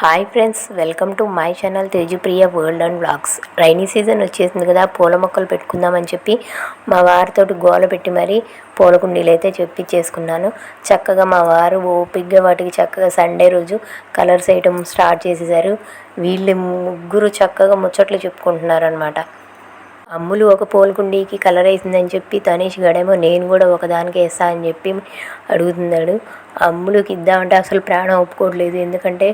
Hi friends welcome to my channel Tejupriya world and blogs rainy season వచ్చేసింది కదా పూల మొక్కలు పెట్టుకుందామని చెప్పి మా వారితో గోల పెట్టి మరీ పూల కుండీలు అయితే చెప్పి చేసుకున్నాను. చక్కగా మా వారు ఓపిగ్గా వాటికి చక్కగా సండే రోజు కలర్స్ వేయటం స్టార్ట్ చేసేసారు. వీళ్ళు ముగ్గురు చక్కగా ముచ్చట్లు చెప్పుకుంటున్నారు అనమాట అమ్ములు ఒక పూలకుండీకి కలర్ వేసిందని చెప్పి తనీష్ గడేమో నేను కూడా ఒకదానికి వేస్తా అని చెప్పి అడుగుతున్నాడు. అమ్ములకి ఇద్దామంటే అసలు ప్రాణం ఒప్పుకోవట్లేదు. ఎందుకంటే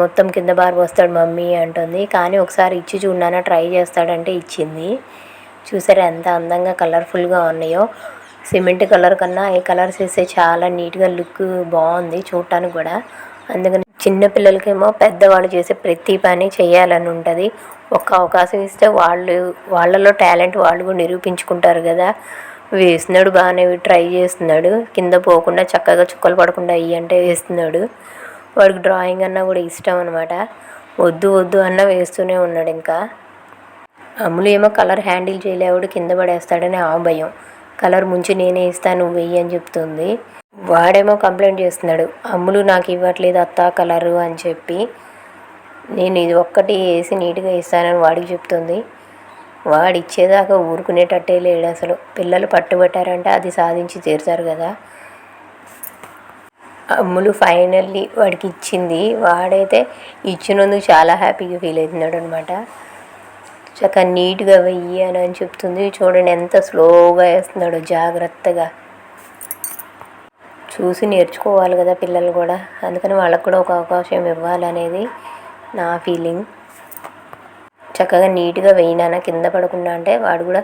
మొత్తం కింద బారి వస్తాడు మమ్మీ అంటుంది. కానీ ఒకసారి ఇచ్చి చూడనా ట్రై చేస్తాడంటే ఇచ్చింది. చూసారా ఎంత అందంగా కలర్ఫుల్గా ఉన్నాయో. సిమెంట్ కలర్ కన్నా ఈ కలర్స్ వేస్తే చాలా నీట్గా లుక్ బాగుంది చూడటానికి కూడా. అందుకని చిన్నపిల్లలకేమో పెద్దవాళ్ళు చేసే ప్రతి పని చేయాలని ఉంటుంది. ఒక్క అవకాశం ఇస్తే వాళ్ళు వాళ్ళలో టాలెంట్ వాళ్ళు కూడా నిరూపించుకుంటారు కదా. వేస్తున్నాడు బాగానే ట్రై చేస్తున్నాడు. కింద పోకుండా చక్కగా చుక్కలు పడకుండా అయ్యి అంటే వేస్తున్నాడు. వాడికి డ్రాయింగ్ అన్నా కూడా ఇష్టం అనమాట వద్దు వద్దు అన్న వేస్తూనే ఉన్నాడు ఇంకా. అమ్ములు ఏమో కలర్ హ్యాండిల్ చేయలేవాడు కింద పడేస్తాడని ఆ భయం. కలర్ ముంచి నేనే ఇస్తాను నువ్వు వెయ్యి అని చెప్తుంది. వాడేమో కంప్లైంట్ చేస్తున్నాడు. అమ్ములు నాకు ఇవ్వట్లేదు అత్త కలరు అని చెప్పి. నేను ఇది ఒక్కటి వేసి నీట్గా ఇస్తానని వాడికి చెప్తుంది. వాడు ఇచ్చేదాకా ఊరుకునేటట్టే లేడు అసలు. పిల్లలు పట్టుబట్టారంటే అది సాధించి తీరుతారు కదా. అమ్ములు ఫైనల్లీ వాడికి ఇచ్చింది. వాడైతే ఇచ్చినందుకు చాలా హ్యాపీగా ఫీల్ అవుతున్నాడు అనమాట చక్కగా నీట్గా వెయ్యి అని అని చెప్తుంది. చూడండి ఎంత స్లోగా వేస్తున్నాడు జాగ్రత్తగా. చూసి నేర్చుకోవాలి కదా పిల్లలు కూడా. అందుకని వాళ్ళకు కూడా ఒక అవకాశం ఇవ్వాలనేది నా ఫీలింగ్. చక్కగా నీట్గా వేయినాన కింద పడకుండా అంటే వాడు కూడా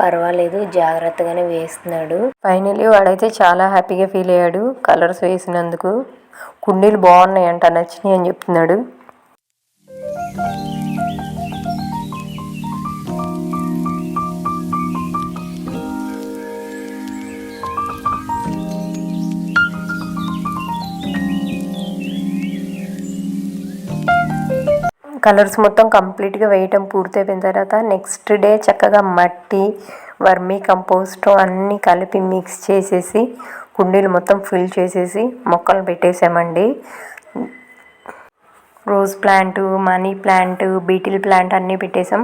పర్వాలేదు జాగ్రత్తగానే వేస్తున్నాడు. ఫైనలీ వాడైతే చాలా హ్యాపీగా ఫీల్ అయ్యాడు. కలర్స్ వేసినందుకు. కుండీలు బాగున్నాయి అంట నచ్చినాయి అని చెప్తున్నాడు. కలర్స్ మొత్తం కంప్లీట్గా వేయటం పూర్తయిపోయిన తర్వాత నెక్స్ట్ డే చక్కగా మట్టి వర్మీ కంపోస్ట్ అన్నీ కలిపి మిక్స్ చేసేసి కుండీలు మొత్తం ఫిల్ చేసేసి మొక్కలు పెట్టేసామండి. Rose plant money plant beetle plant అన్నీ పెట్టేసాం.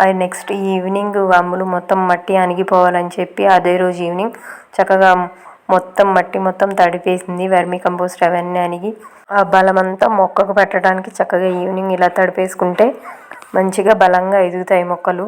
అది నెక్స్ట్ ఈవినింగ్ అమ్ములు మొత్తం మట్టి అణిగిపోవాలని చెప్పి అదే రోజు ఈవినింగ్ చక్కగా మొత్తం మట్టి మొత్తం తడిపేసింది. వర్మీ కంపోస్ట్ అవన్నీ అనిగి ఆ బలమంతా మొక్కకు పెట్టడానికి చక్కగా ఈవినింగ్ ఇలా తడిపేసుకుంటే మంచిగా బలంగా ఎదుగుతాయి మొక్కలు.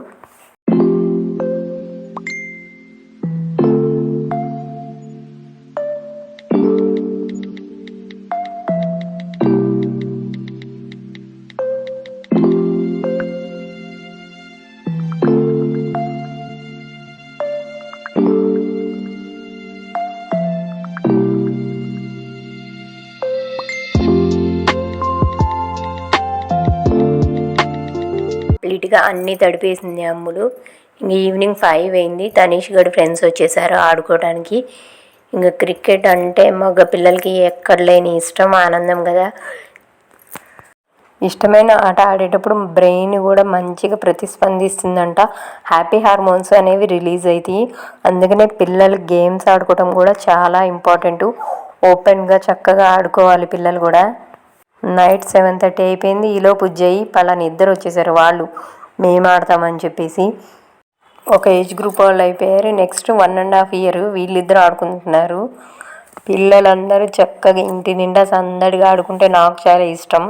కంప్లీట్గా అన్నీ తడిపేసింది అమ్ములు. ఇంక ఈవినింగ్ ఫైవ్ అయింది. తనీష్ గడి ఫ్రెండ్స్ వచ్చేసారు ఆడుకోవడానికి. ఇంకా క్రికెట్ అంటే మగ పిల్లలకి ఎక్కడ లేని ఇష్టం ఆనందం కదా. ఇష్టమైన ఆట ఆడేటప్పుడు బ్రెయిన్ కూడా మంచిగా ప్రతిస్పందిస్తుందంట. హ్యాపీ హార్మోన్స్ అనేవి రిలీజ్ అవుతాయి అందుకనే పిల్లలు గేమ్స్ ఆడుకోవడం కూడా చాలా ఇంపార్టెంట్. ఓపెన్గా చక్కగా ఆడుకోవాలి పిల్లలు కూడా. నైట్ సెవెన్ థర్టీ అయిపోయింది. ఈలోపు జై పలాని ఇద్దరు వచ్చేసారు వాళ్ళు. మేము ఆడతామని చెప్పేసి ఒక ఏజ్ గ్రూప్ వాళ్ళు అయిపోయారు. Next one and half year వీళ్ళిద్దరు ఆడుకుంటున్నారు. పిల్లలందరూ చక్కగా ఇంటి నిండా సందడిగా ఆడుకుంటే నాకు చాలా ఇష్టం.